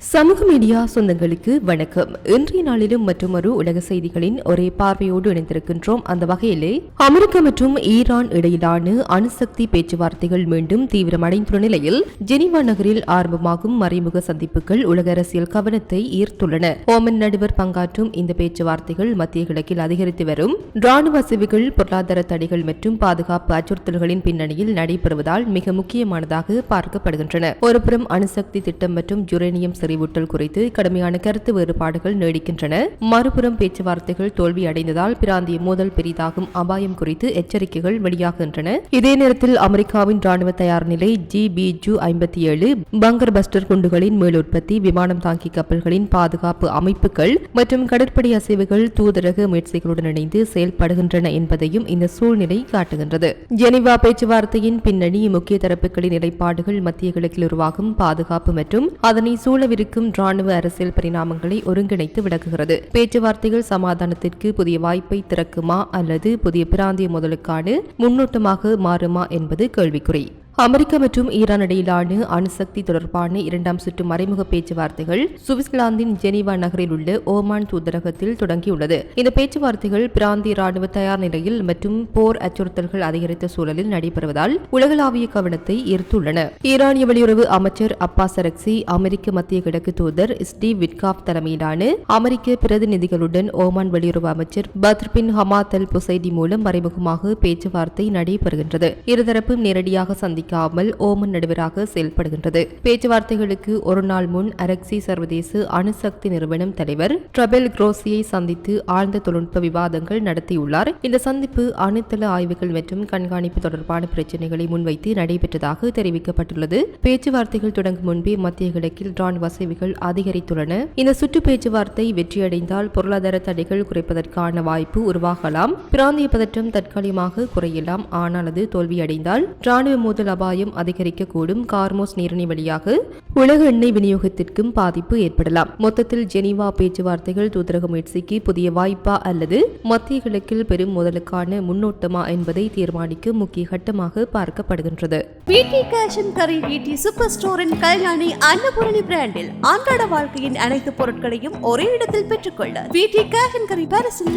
சமூக மீடியா சொந்தங்களுக்கு வணக்கம். இன்றைய நாளிலும் மற்றொரு உலக செய்திகளின் ஒரே பார்வையோடு இணைந்திருக்கின்றோம். அந்த வகையிலே அமெரிக்கா மற்றும் ஈரான் இடையிலான அணுசக்தி பேச்சுவார்த்தைகள் மீண்டும் தீவிரமடைந்துள்ள நிலையில் ஜெனீவா நகரில் ஆரம்பமாகும் மறைமுக சந்திப்புகள் உலக அரசியல் கவனத்தை ஈர்த்துள்ளன. ஓமன் நடுவர் பங்காற்றும் இந்த பேச்சுவார்த்தைகள் மத்திய கிழக்கில் அதிகரித்து வரும். ராணுவ அசைவுகள் பொருளாதார தடைகள் மற்றும் பாதுகாப்பு அச்சுறுத்தல்களின் பின்னணியில் நடைபெறுவதால் மிக முக்கியமானதாக பார்க்கப்படுகின்றன. ஒருபுறம் அணுசக்தி திட்டம் மற்றும் யுரேனியம் செறிவூட்டல் குறித்து கடுமையான கருத்து வேறுபாடுகள் நீடிக்கின்றன. மறுபுறம் பேச்சுவார்த்தைகள் தோல்வியடைந்ததால் பிராந்திய மோதல் பெரிதாகும். அபாயம் குறித்து எச்சரிக்கைகள் வெளியாகின்றன. இதே நேரத்தில் அமெரிக்காவின் ராணுவ தயார் நிலை ஜி பி ஜூ ஐம்பத்தி ஏழு பங்கர் பஸ்டர் குண்டுகளின் மேலுற்பத்தி விமானம் தாங்கி கப்பல்களின் பாதுகாப்பு அமைப்புகள் மற்றும் கடற்படை அசைவுகள் தூதரக முயற்சிகளுடன் இணைந்து செயல்படுகின்றன என்பதையும் இந்த சூழ்நிலை காட்டுகின்றது. ஜெனிவா பேச்சுவார்த்தையின் பின்னணி முக்கிய தரப்புகளின் நிலைப்பாடுகள் மத்திய கிழக்கில் உருவாகும் பாதுகாப்பு மற்றும் அதனை இருக்கும் ராணுவ அரசியல் பரிணாமங்களை ஒருங்கிணைத்து விளக்குகிறது. பேச்சுவார்த்தைகள் சமாதானத்திற்கு புதிய வாய்ப்பை திறக்குமா அல்லது புதிய பிராந்திய முதலுக்கான முன்னோட்டமாக மாறுமா என்பது கேள்விக்குறி. அமெரிக்கா மற்றும் ஈரான் இடையிலான அணுசக்தி தொடர்பான இரண்டாம் சுற்று மறைமுக பேச்சுவார்த்தைகள் சுவிட்சர்லாந்தின் ஜெனீவா நகரில் உள்ள ஓமான் தூதரகத்தில் தொடங்கியுள்ளது. இந்த பேச்சுவார்த்தைகள் பிராந்திய ராணுவ தயார் நிலையில் மற்றும் போர் அச்சுறுத்தல்கள் அதிகரித்த சூழலில் நடைபெறுவதால் உலகளாவிய கவனத்தை ஈர்த்துள்ளன. ஈரானிய வெளியுறவு அமைச்சர் அப்பாஸ் அரக்சி அமெரிக்க மத்திய கிழக்கு தூதர் ஸ்டீவ் விட்காப் தலைமையிலான அமெரிக்க பிரதிநிதிகளுடன் ஓமான் வெளியுறவு அமைச்சர் பத்ர்பின் ஹமாத் அல் புசைடி மூலம் மறைமுகமாக பேச்சுவார்த்தை நடைபெறுகின்றது. இருதரப்பும் நேரடியாக சந்திக்க சந்திக்காமல் ஓமன் நடுவராக செயல்படுகின்றது. பேச்சுவார்த்தைகளுக்கு ஒரு நாள் முன் அரக்சி சர்வதேச அணுசக்தி நிறுவனம் தலைவர் ட்ரபெல் குரோசியை சந்தித்து ஆழ்ந்த தொழில்நுட்ப விவாதங்கள் நடத்தியுள்ளார். இந்த சந்திப்பு அணுத்தள ஆய்வுகள் மற்றும் கண்காணிப்பு தொடர்பான பிரச்சினைகளை முன்வைத்து நடைபெற்றதாக தெரிவிக்கப்பட்டுள்ளது. பேச்சுவார்த்தைகள் தொடங்கும் முன்பே மத்திய கிழக்கில் ராணுவ வசதிகள் அதிகரித்துள்ளன. இந்த சுற்று பேச்சுவார்த்தை வெற்றியடைந்தால் பொருளாதார தடைகள் குறைப்பதற்கான வாய்ப்பு உருவாகலாம். பிராந்திய பதற்றம் தற்காலிகமாக குறையலாம். ஆனால் அது தோல்வியடைந்தால் ராணுவ மோதல் அபாயம் அதிகரிக்கக்கூடும். கார்மோஸ் நீரிணை வழியாக உலக எண்ணெய் விநியோகத்திற்கும் பாதிப்பு ஏற்படலாம். மொத்தத்தில் ஜெனீவா பேச்சுவார்த்தைகள் தூதரக முயற்சிக்கு புதிய வாய்ப்பா அல்லது மத்திய கிழக்கில் பெரும் முதலுக்கான முன்னோட்டமா என்பதை தீர்மானிக்கும் முக்கிய கட்டமாக பார்க்கப்படுகின்றது. பிடி கேஷ் அண்ட் கரி பிடி சூப்பர் ஸ்டோரின் கல்யாணி அன்னபூரணி பிராண்டில் அன்றாட வாழ்க்கையின் அனைத்து பொருட்களையும் ஒரே இடத்தில் பெற்றுக்கொள்ள பிடி கேஷ் அண்ட் கரி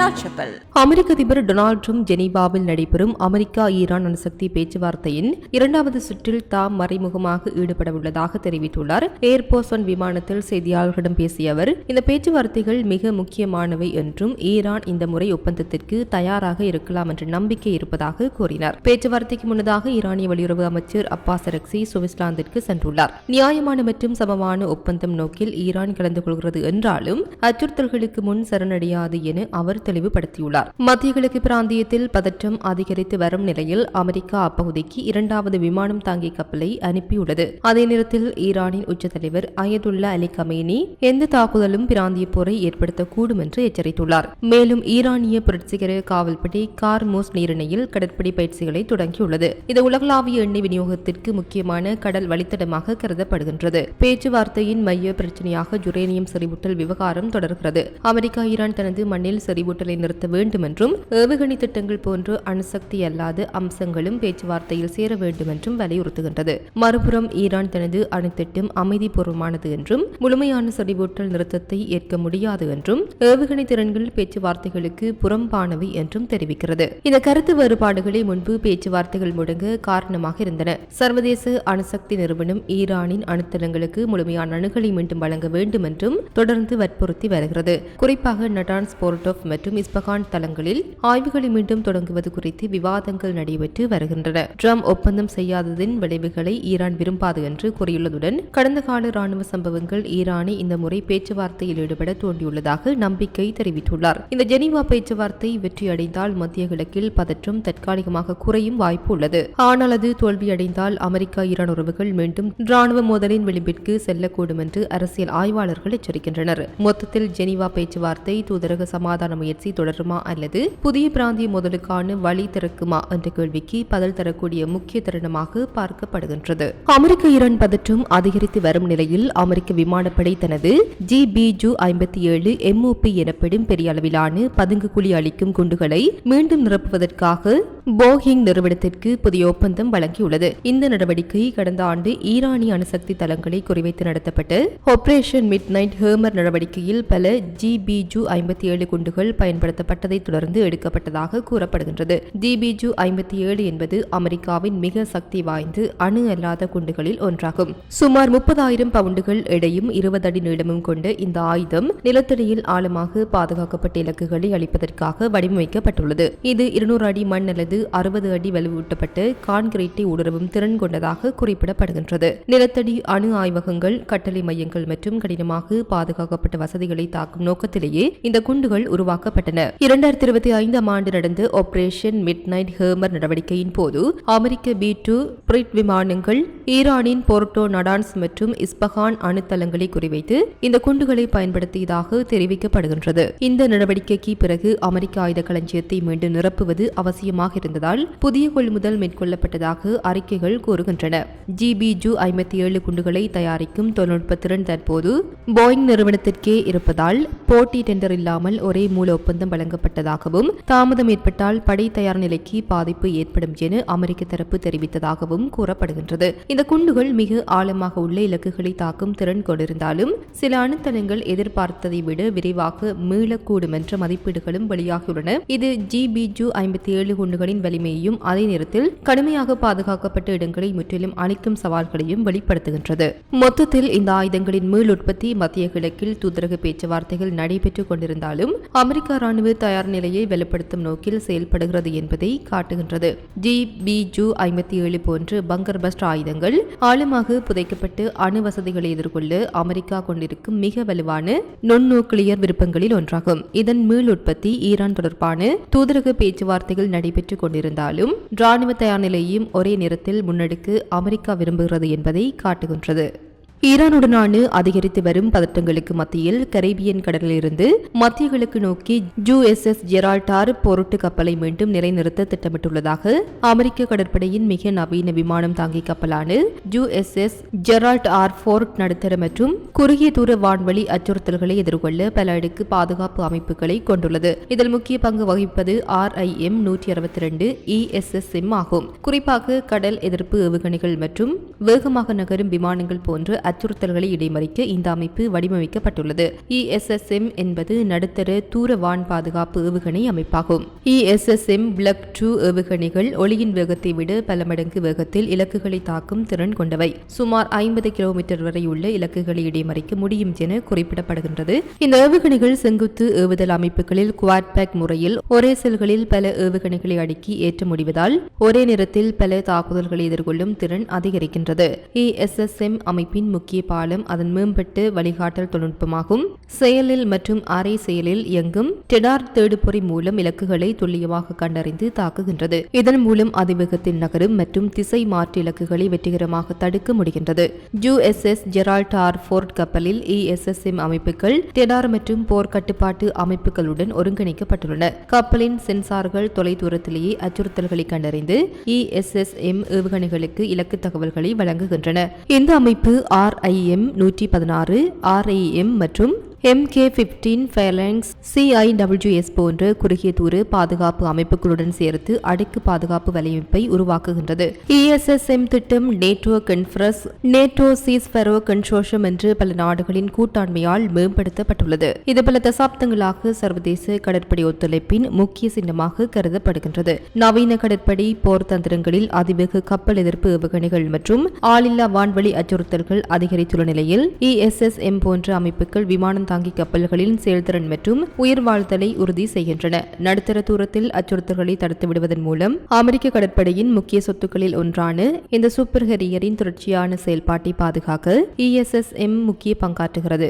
லாட்சப்பல் அமெரிக்க அதிபர் டொனால்ட் ட்ரம்ப் ஜெனீவாவில் நடைபெறும் அமெரிக்கா ஈரான் அணுசக்தி பேச்சுவார்த்தையின் இரண்டாவது சுற்றில் தாம் மறைமுகமாக ஈடுபட உள்ளதாக தெரிவித்துள்ளார் ஏர்போர்ஸ் ஒன் விமானத்தில் செய்தியாளர்களிடம் பேசிய அவர் இந்த பேச்சுவார்த்தைகள் மிக முக்கியமானவை என்றும் ஈரான் இந்த முறை ஒப்பந்தத்திற்கு தயாராக இருக்கலாம் என்ற நம்பிக்கை இருப்பதாக கூறினார். பேச்சுவார்த்தைக்கு முன்னதாக ஈரானிய வெளியுறவு அமைச்சர் அப்பாஸ் அரக்சி சுவிட்சர்லாந்திற்கு சென்றுள்ளார். நியாயமான மற்றும் சமமான ஒப்பந்தம் நோக்கில் ஈரான் கலந்து கொள்கிறது என்றாலும் அச்சுறுத்தல்களுக்கு முன் சரணடையாது என அவர் தெளிவுபடுத்தியுள்ளார். மத்திய கிழக்கு பிராந்தியத்தில் பதற்றம் அதிகரித்து வரும் நிலையில் அமெரிக்கா அப்பகுதிக்கு இரண்டாவது விமானம் தாங்கிய கப்பலை அனுப்பியுள்ளது. அதே நேரத்தில் ஈரானின் உச்ச தலைவர் அயதுல்லா அலி கமேனி எந்த தாக்குதலும் பிராந்திய போரை ஏற்படுத்தக்கூடும் என்று எச்சரித்துள்ளார். மேலும் ஈரானிய புரட்சிகர காவல்படை கார்மோஸ் நீரிணையில் கடற்படை பயிற்சிகளை தொடங்கியுள்ளது. இது உலகளாவிய எண்ணெய் விநியோகத்திற்கு முக்கியமான கடல் வழித்தடமாக கருதப்படுகின்றது. பேச்சுவார்த்தையின் மைய பிரச்சனையாக யுரேனியம் செறிவூட்டல் விவகாரம் தொடர்கிறது. அமெரிக்கா ஈரான் தனது மண்ணில் செறிவூட்டலை நிறுத்த வேண்டும் என்றும் ஏவுகணை திட்டங்கள் போன்ற அணுசக்தி அல்லாத அம்சங்களும் பேச்சுவார்த்தையில் சேர வேண்டும் என்றும் வலியுறுத்துகின்றது. மறுபுறம் ஈரான் தனது அணுத்திட்டம் அமைதிபூர்வமானது என்றும் முழுமையான செறிவூட்டல் நிறுத்தத்தை ஏற்க முடியாது என்றும் ஏவுகணை திறன்கள் பேச்சுவார்த்தைகளுக்கு புறம்பானவை என்றும் தெரிவிக்கிறது. இந்த கருத்து வேறுபாடுகளை முன்பு பேச்சுவார்த்தைகள் முடங்க காரணமாக இருந்தன. சர்வதேச அணுசக்தி நிறுவனம் ஈரானின் அணுத்தளங்களுக்கு முழுமையான அணுகலை மீண்டும் வழங்க வேண்டும் என்றும் தொடர்ந்து வற்புறுத்தி வருகிறது. குறிப்பாக நடான்ஸ் போர்டோப் மற்றும் இஸ்பகான் தளங்களில் ஆய்வுகளை மீண்டும் தொடங்குவது குறித்து விவாதங்கள் நடைபெற்று வருகின்றன. ட்ரம்ப் ஒப்பந்தம் செய்யாததின் விளைவுகளை ஈரான் விரும்பாது என்று கூறியுள்ளதுடன் கடந்த கால ராணுவ சம்பவங்கள் ஈரானை இந்த முறை பேச்சுவார்த்தையில் ஈடுபட தூண்டியுள்ளதாக நம்பிக்கை தெரிவித்துள்ளார். இந்த ஜெனீவா பேச்சுவார்த்தை வெற்றியடைந்தால் மத்திய கிழக்கில் பதற்றம் தற்காலிகமாக குறையும் வாய்ப்பு உள்ளது. ஆனால் அது தோல்வியடைந்தால் அமெரிக்கா ஈரான் உறவுகள் மீண்டும் ராணுவ மோதலின் விளிம்பிற்கு செல்லக்கூடும் என்று அரசியல் ஆய்வாளர்கள் எச்சரிக்கின்றனர். மொத்தத்தில் ஜெனீவா பேச்சுவார்த்தை தூதரக சமாதான முயற்சி தொடருமா அல்லது புதிய பிராந்திய மோதலுக்கான வழி திறக்குமா என்ற கேள்விக்கு பதில் தரக்கூடிய முக்கிய தருணமாக பார்க்கப்படுகின்றது. அமெரிக்க ஈரான் பதற்றம் அதிகரித்து வரும் நிலையில் அமெரிக்க விமானப்படை தனது ஜி பிஜு ஐம்பத்தி ஏழு எம்ஓபி எனப்படும் பெரிய அளவிலான பதுங்கு குழி அளிக்கும் குண்டுகளை மீண்டும் நிரப்புவதற்காக போகிங் நிறுவனத்திற்கு புதிய ஒப்பந்தம் வழங்கியுள்ளது. இந்த நடவடிக்கை கடந்த ஆண்டு ஈரானிய அணுசக்தி தளங்களை குறிவைத்து நடத்தப்பட்டு ஆபரேஷன் மிட் நைட் ஹேமர் நடவடிக்கையில் பல ஜி பிஜு ஐம்பத்தி ஏழு குண்டுகள் பயன்படுத்தப்பட்டதை தொடர்ந்து எடுக்கப்பட்டதாக கூறப்படுகின்றது. ஜி பிஜு ஐம்பத்தி ஏழு என்பது அமெரிக்காவின் மிக சக்தி வாய்ந்து அணு அல்லாத குண்டுகளில் ஒன்றாகும். சுமார் முப்பதாயிரம் பவுண்டுகள் எடையும் இருபது அடி நீளமும் கொண்ட இந்த ஆயுதம் நிலத்தடியில் ஆழமாக பாதுகாக்கப்பட்ட இலக்குகளை அளிப்பதற்காக வடிவமைக்கப்பட்டுள்ளது. இது இருநூறு அடி மண் அல்லது அறுபது அடி வலுவூட்டப்பட்டு கான்கிரீட்டை ஊடுருவும் திறன் கொண்டதாக குறிப்பிடப்படுகின்றது. நிலத்தடி அணு ஆய்வகங்கள் கட்டளை மையங்கள் மற்றும் கடினமாக பாதுகாக்கப்பட்ட வசதிகளை தாக்கும் நோக்கத்திலேயே இந்த குண்டுகள் உருவாக்கப்பட்டன. இரண்டாயிரத்தி இருபத்தி ஐந்தாம் ஆண்டு நடந்த ஆபரேஷன் மிட் நைட் ஹேமர் நடவடிக்கையின் போது அமெரிக்க பி டூ பிரிட் விமானங்கள் ஈரானின் போர்டோ நடான்ஸ் மற்றும் இஸ்பஹான் அணுத்தளங்களை குறிவைத்து இந்த குண்டுகளை பயன்படுத்தியதாக தெரிவிக்கப்படுகின்றது. இந்த நடவடிக்கைக்கு பிறகு அமெரிக்க ஆயுத களஞ்சியத்தை மீண்டும் நிரப்புவது அவசியமாக இருந்ததால் புதிய கொள்முதல் மேற்கொள்ளப்பட்டதாக அறிக்கைகள் கூறுகின்றன. ஜிபிஜு ஐம்பத்தி ஏழு குண்டுகளை தயாரிக்கும் தொழில்நுட்ப திறன் தற்போது போயிங் நிறுவனத்திற்கே இருப்பதால் போட்டி டெண்டர் இல்லாமல் ஒரே மூல ஒப்பந்தம் வழங்கப்பட்டதாகவும் தாமதம் ஏற்பட்டால் படை தயார் நிலைக்கு பாதிப்பு ஏற்படும் என அமெரிக்க தரப்பு தெரிவித்ததாகவும் கூறப்படுகின்றது. இந்த குண்டுகள் மிக ஆழமாக உள்ள இலக்குகளை தாக்கும் திறன் கொண்டிருந்தாலும் சில அணுத்தளங்கள் எதிர்பார்த்ததை விட விரைவாக மீளக்கூடும் என்ற மதிப்பீடுகளும் வெளியாகியுள்ளன. இது ஜிபிஜு ஐம்பத்தி ஏழு குண்டுகளின் வலிமையையும் அதே நேரத்தில் கடுமையாக பாதுகாக்கப்பட்ட இடங்களை முற்றிலும் அளிக்கும் சவால்களையும் வெளிப்படுத்துகின்றது. மொத்தத்தில் இந்த ஆயுதங்களின் மீள் உற்பத்தி மத்திய கிழக்கில் தூதரக பேச்சுவார்த்தைகள் நடைபெற்றுக் கொண்டிருந்தாலும் அமெரிக்க ராணுவ தயார் நிலையை வலுப்படுத்தும் நோக்கில் செயல்படுகிறது என்பதை காட்டுகின்றது. ஜி பி ஜூ ஐம்பத்தி ஏழு போன்று பங்கர் பஸ்ட் ஆயுதங்கள் ஆழமாக புதைக்கப்பட்டு அணு வசதிகளை எதிர்கொள்ள அமெரிக்கா கொண்டிருக்கும் மிக வலுவான நுண்நூக்ளியர் விருப்பங்களில் ஒன்றாகும். இதன் மீள் உற்பத்தி ஈரான் தொடர்பான தூதரக பேச்சுவார்த்தைகள் நடைபெற்றுக் கொண்டிருந்தாலும் ராணுவ தயார் நிலையையும் ஒரே நேரத்தில் முன்னெடுக்க அமெரிக்கா விரும்புகிறது என்பதை காட்டுகின்றது. ஈரானுடனான அதிகரித்து வரும் பதட்டங்களுக்கு மத்தியில் கரேபியன் கடலிலிருந்து மத்திய கிழக்கு நோக்கி ஜூ எஸ் எஸ் ஜெரால்டார் பொருட்டு கப்பலை மீண்டும் நிலைநிறுத்த திட்டமிட்டுள்ளதாக அமெரிக்க கடற்படையின் மிக நவீன விமானம் தாங்கி கப்பலான U S S Gerald R Ford நடுத்தர மற்றும் குறுகிய தூர வான்வழி அச்சுறுத்தல்களை எதிர்கொள்ள பல அடுக்கு பாதுகாப்பு அமைப்புகளை கொண்டுள்ளது. இதில் முக்கிய பங்கு வகிப்பது ஆர் ஐ எம் நூற்றி அறுபத்தி ரெண்டு இஎஸ்எஸ்எம் ஆகும். குறிப்பாக கடல் எதிர்ப்பு ஏவுகணைகள் மற்றும் வேகமாக நகரும் விமானங்கள் போன்ற அச்சுறுத்தல்களை இடைமறிக்க இந்த அமைப்பு வடிவமைக்கப்பட்டுள்ளது. இஎஸ்எஸ்எம் என்பது நடுத்தர தூர வான் பாதுகாப்பு ஏவுகணை அமைப்பாகும். இஎஸ்எஸ்எம் பிளக் டூ ஏவுகணைகள் ஒளியின் வேகத்தை விட பல மடங்கு வேகத்தில் இலக்குகளை தாக்கும் திறன் கொண்டவை. சுமார் ஐம்பது கிலோமீட்டர் வரை உள்ள இலக்குகளை இடைமறிக்க முடியும் என குறிப்பிடப்படுகின்றது. இந்த ஏவுகணைகள் செங்குத்து ஏவுதல் அமைப்புகளில் குவாட்பேக் முறையில் ஒரே செல்களில் பல ஏவுகணைகளை அடுக்கி ஏற்ற முடிவதால் ஒரே நேரத்தில் பல தாக்குதல்களை எதிர்கொள்ளும் திறன் அதிகரிக்கின்றது. இஎஸ்எஸ்எம் அமைப்பின் முக்கிய பாலம் அதன் மேம்பட்டு வழிகாட்டல் தொழில்நுட்பமாகும். செயலில் மற்றும் அரை செயலில் இயங்கும் டெடார் தேடுபொறி மூலம் இலக்குகளை துல்லியமாக கண்டறிந்து தாக்குகின்றது. இதன் மூலம் அதிவேகத்தில் நகரும் மற்றும் திசை மாற்று இலக்குகளை வெற்றிகரமாக தடுக்க முடிகின்றது. U S S Gerald R Ford கப்பலில் இஎஸ்எஸ்எம் அமைப்புகள் டெடார் மற்றும் போர் கட்டுப்பாட்டு அமைப்புகளுடன் ஒருங்கிணைக்கப்பட்டுள்ளன. கப்பலின் சென்சார்கள் தொலைதூரத்திலேயே அச்சுறுத்தல்களை கண்டறிந்து இஎஸ்எஸ்எம் ஏவுகணைகளுக்கு இலக்கு தகவல்களை வழங்குகின்றன. இந்த அமைப்பு ஆர் ஆர்ஐஎம் நூற்றி பதினாறு ஆர்ஐஎம் மற்றும் எம்கே பிப்டீன் ஃபேலங்ஸ் சிஐடபிள்யூஎஸ் போன்ற குறுகிய தூர பாதுகாப்பு அமைப்புகளுடன் சேர்த்து அடுக்கு பாதுகாப்பு வலையமைப்பை உருவாக்குகின்றது. இஎஸ்எஸ்எம் திட்டம் நேட்டோ கன்ஃபரஸ் நேட்டோ சீஸ்பெரோ கன்சோஷம் என்று பல நாடுகளின் கூட்டாண்மையால் மேம்படுத்தப்பட்டுள்ளது. இது பல தசாப்தங்களாக சர்வதேச கடற்படை ஒத்துழைப்பின் முக்கிய சின்னமாக கருதப்படுகின்றது. நவீன கடற்படை போர் தந்திரங்களில் அதிவேக கப்பல் எதிர்ப்பு ஏவுகணைகள் மற்றும் ஆளில்லா வான்வழி அச்சுறுத்தல்கள் அதிகரித்துள்ள நிலையில் இஎஸ்எஸ்எம் போன்ற அமைப்புகள் விமானம் தாங்கி கப்பல்களின் செயல்திறன் மற்றும் உயிர் வாழ்த்தலை உறுதி செய்கின்றன. நடுத்தர தூரத்தில் அச்சுறுத்தல்களை தடுத்து விடுவதன் மூலம் அமெரிக்க கடற்படையின் முக்கிய சொத்துக்களில் ஒன்றான இந்த சூப்பர் ஹெரியரின் தொடர்ச்சியான செயல்பாட்டை பாதுகாக்க இஎஸ்எஸ்எம் முக்கிய பங்காற்றுகிறது.